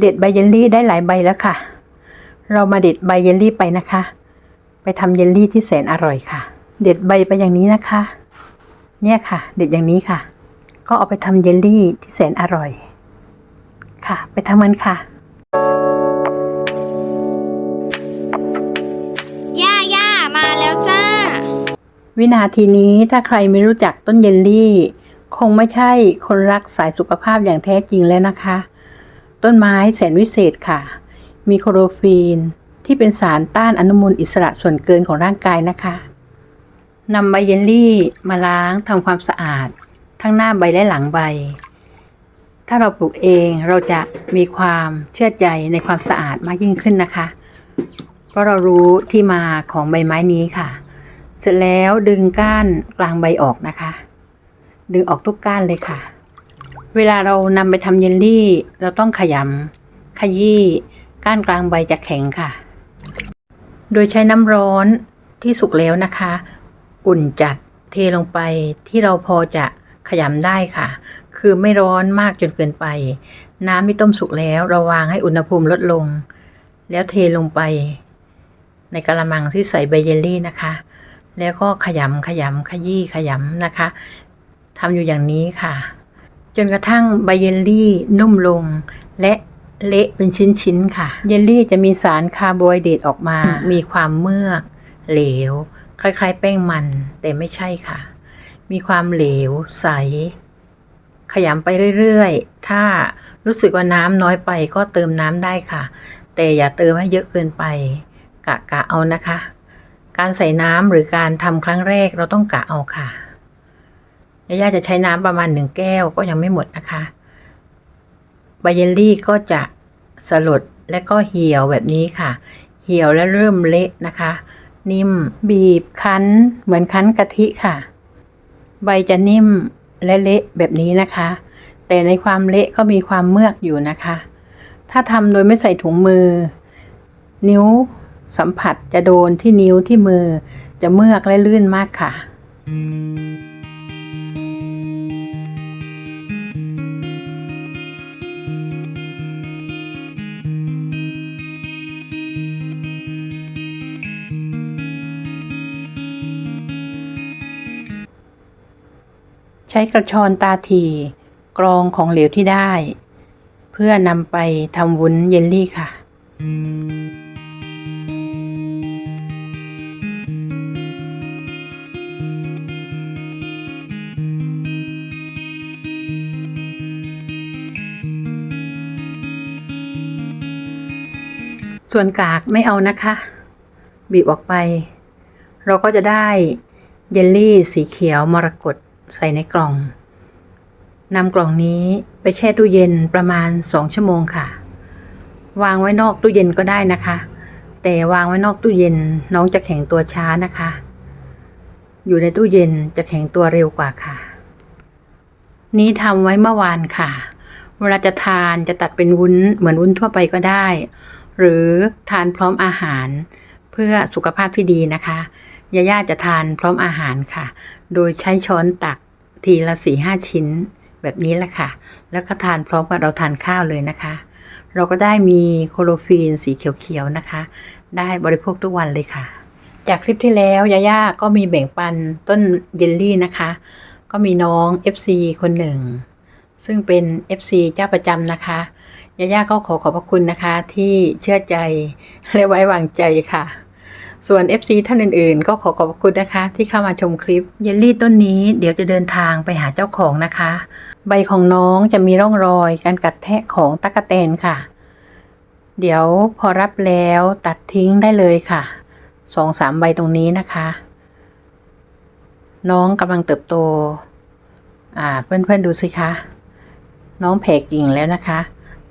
เด็ดใบเยลลี่ได้หลายใบแล้วค่ะ เรามาเด็ดใบเยลลี่ไปนะคะ ไปทำเยลลี่ที่แสนอร่อยค่ะ เด็ดใบไปอย่างนี้นะคะ เนี่ยค่ะ เด็ดอย่างนี้ค่ะ ก็เอาไปทำเยลลี่ที่แสนอร่อย ค่ะ ไปทำมันค่ะย่าย่ามาแล้วจ้า วินาทีนี้ถ้าใครไม่รู้จักต้นเยลลี่ คงไม่ใช่คนรักสายสุขภาพอย่างแท้จริงแล้วนะคะ ต้นไม้แสนวิเศษค่ะ มีโคโรฟีนที่เป็นสารต้านอนุมูลอิสระส่วนเกินของร่างกายนะคะนำใบเยลลี่มาล้างทำความสะอาด ทั้งหน้าใบและหลังใบ ถ้าเราปลูกเองเราจะมีความเชื่อใจในความสะอาดมากยิ่งขึ้นนะคะ เพราะเรารู้ที่มาของใบไม้นี้ค่ะ เสร็จแล้วดึงก้านกลางใบออกนะคะ ดึงออกทุกก้านเลยค่ะ เวลาเรานำไปทำเยลลี่ เราต้องขยำขยี้ก้านกลางใบจะแข็งค่ะ โดยใช้น้ำร้อนที่สุกแล้วนะคะ อุ่นจัดเทลงไปที่เราพอจะขยำได้ค่ะ คือไม่ร้อนมากจนเกินไป น้ำที่ต้มสุกแล้วเราวางให้อุณหภูมิลดลง แล้วเทลงไป ในกระมังที่ใส่ใบเยลลี่นะคะ แล้วก็ขยำขยำขยี้ขยำนะคะทำอยู่อย่างนี้ค่ะ จนกระทั่งใบเยลลี่นุ่มลง และเละเป็นชิ้นๆค่ะ เยลลี่จะมีสารคาร์โบไฮเดรตออกมา มีความเมือกเหลว คล้ายๆ แป้งมันแต่ไม่ใช่ค่ะ มีความเหลวใส ขยำไปเรื่อยๆ ถ้ารู้สึกว่าน้ำน้อยไปก็เติมน้ำได้ค่ะ แต่อย่าเติมให้เยอะเกินไป กะกะเอานะคะ การใส่น้ำหรือการทำครั้งแรกเราต้องกะเอาค่ะ ย่าย่าจะใช้น้ำประมาณหนึ่งแก้วก็ยังไม่หมดนะคะใบเยลลี่ก็จะสลดและก็เหี่ยวแบบนี้ค่ะ เหี่ยวและเริ่มเละนะคะ นิ่มบีบคั้น เหมือนคั้นกะทิค่ะ ใบจะนิ่มและเละแบบนี้นะคะ แต่ในความเละก็มีความเมือกอยู่นะคะ ถ้าทำโดยไม่ใส่ถุงมือ นิ้วสัมผัสจะโดนที่นิ้วที่มือ จะเมือกและลื่นมากค่ะ ใช้กระชอนตาทีกรองของเหลวที่ได้ เพื่อนำไปทำวุ้นเยลลี่ค่ะ ส่วนกากไม่เอานะคะ บีบออกไป เราก็จะได้เยลลี่สีเขียวมรกต ใส่ในกล่องนำกล่องนี้ไปแช่ตู้เย็นประมาณ 2 ชั่วโมงค่ะ วางไว้นอกตู้เย็นก็ได้นะคะ แต่วางไว้นอกตู้เย็นน้องจะแข็งตัวช้านะคะ อยู่ในตู้เย็นจะแข็งตัวเร็วกว่าค่ะ นี้ทำไว้เมื่อวานค่ะ เวลาจะทานจะตัดเป็นวุ้นเหมือนวุ้นทั่วไปก็ได้ หรือทานพร้อมอาหาร เพื่อสุขภาพที่ดีนะคะยาย่าจะทานพร้อมอาหารค่ะ โดยใช้ช้อนตักทีละสี่ห้าชิ้นแบบนี้แหละค่ะ แล้วก็ทานพร้อมกับเราทานข้าวเลยนะคะ เราก็ได้มีโคโรฟีนสีเขียวๆนะคะ ได้บริโภคทุกวันเลยค่ะ จากคลิปที่แล้วยาย่าก็มีแบ่งปันต้นเยลลี่นะคะ ก็มีน้อง FC คนหนึ่ง ซึ่งเป็น FC เจ้าประจำนะคะยาย่าก็ขอขอบพระคุณนะคะที่เชื่อใจและไว้วางใจค่ะ ส่วน FC ท่านอื่นๆ ก็ขอขอบคุณนะคะ ที่เข้ามาชมคลิป เยลลี่ต้นนี้เดี๋ยวจะเดินทางไปหาเจ้าของนะคะ ใบของน้องจะมีร่องรอยการกัดแทะของตะกะแตนค่ะ เดี๋ยวพอรับแล้วตัดทิ้งได้เลยค่ะสองสามใบตรงนี้นะคะ น้องกำลังเติบโต อ่า เพื่อนๆดูสิคะ น้องแผ่กิ่งแล้วนะคะ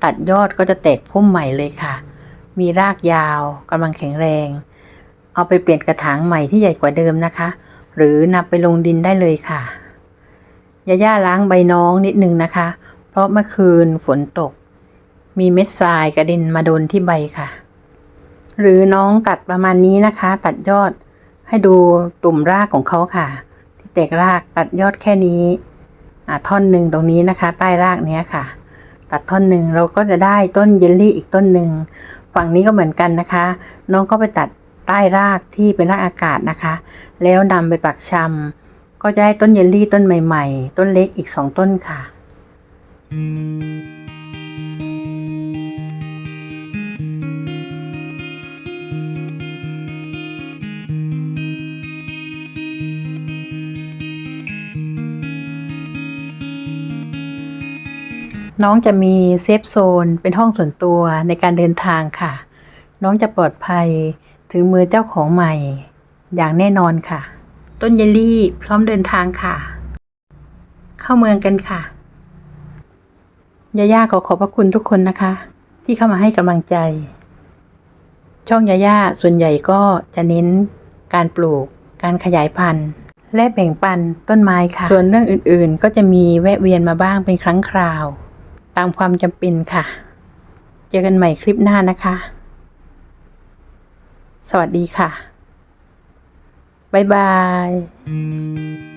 ตัดยอดก็จะแตกพุ่มใหม่เลยค่ะ มีรากยาวกำลังแข็งแรง เอาไปเปลี่ยนกระถางใหม่ที่ใหญ่กว่าเดิมนะคะ หรือนำไปลงดินได้เลยค่ะย่าย่าล้างใบน้องนิดนึงนะคะ เพราะเมื่อคืนฝนตก มีเม็ดทรายกระเด็นมาโดนที่ใบค่ะ หรือน้องตัดประมาณนี้นะคะ ตัดยอดให้ดูตุ่มรากของเขาค่ะ ที่แตกรากตัดยอดแค่นี้อ่าท่อนหนึ่งตรงนี้นะคะ ใต้รากเนี้ยค่ะ ตัดท่อนหนึ่งเราก็จะได้ต้นเยลลี่อีกต้นหนึ่งฝั่งนี้ก็เหมือนกันนะคะ น้องก็ไปตัด ใต้รากที่เป็นรากอากาศนะคะ แล้วนำไปปักชำก็จะได้ต้นเยลลี่ต้นใหม่ ๆ ต้นเล็กอีกสองต้นค่ะ น้องจะมีเซฟโซนเป็นห้องส่วนตัวในการเดินทางค่ะ น้องจะปลอดภัย ถึงมือเจ้าของใหม่ อย่างแน่นอนค่ะ ต้นเยลลี่พร้อมเดินทางค่ะ เข้าเมืองกันค่ะยาย่าขอขอบพระคุณทุกคนนะคะ ที่เข้ามาให้กำลังใจ ช่องยาย่าส่วนใหญ่ก็จะเน้นการปลูก การขยายพันธุ์ และแบ่งปันต้นไม้ค่ะ ส่วนเรื่องอื่นๆ ก็จะมีแวะเวียนมาบ้างเป็นครั้งคราว ตามความจำเป็นค่ะ เจอกันใหม่คลิปหน้านะคะ สวัสดีค่ะ บ๊ายบาย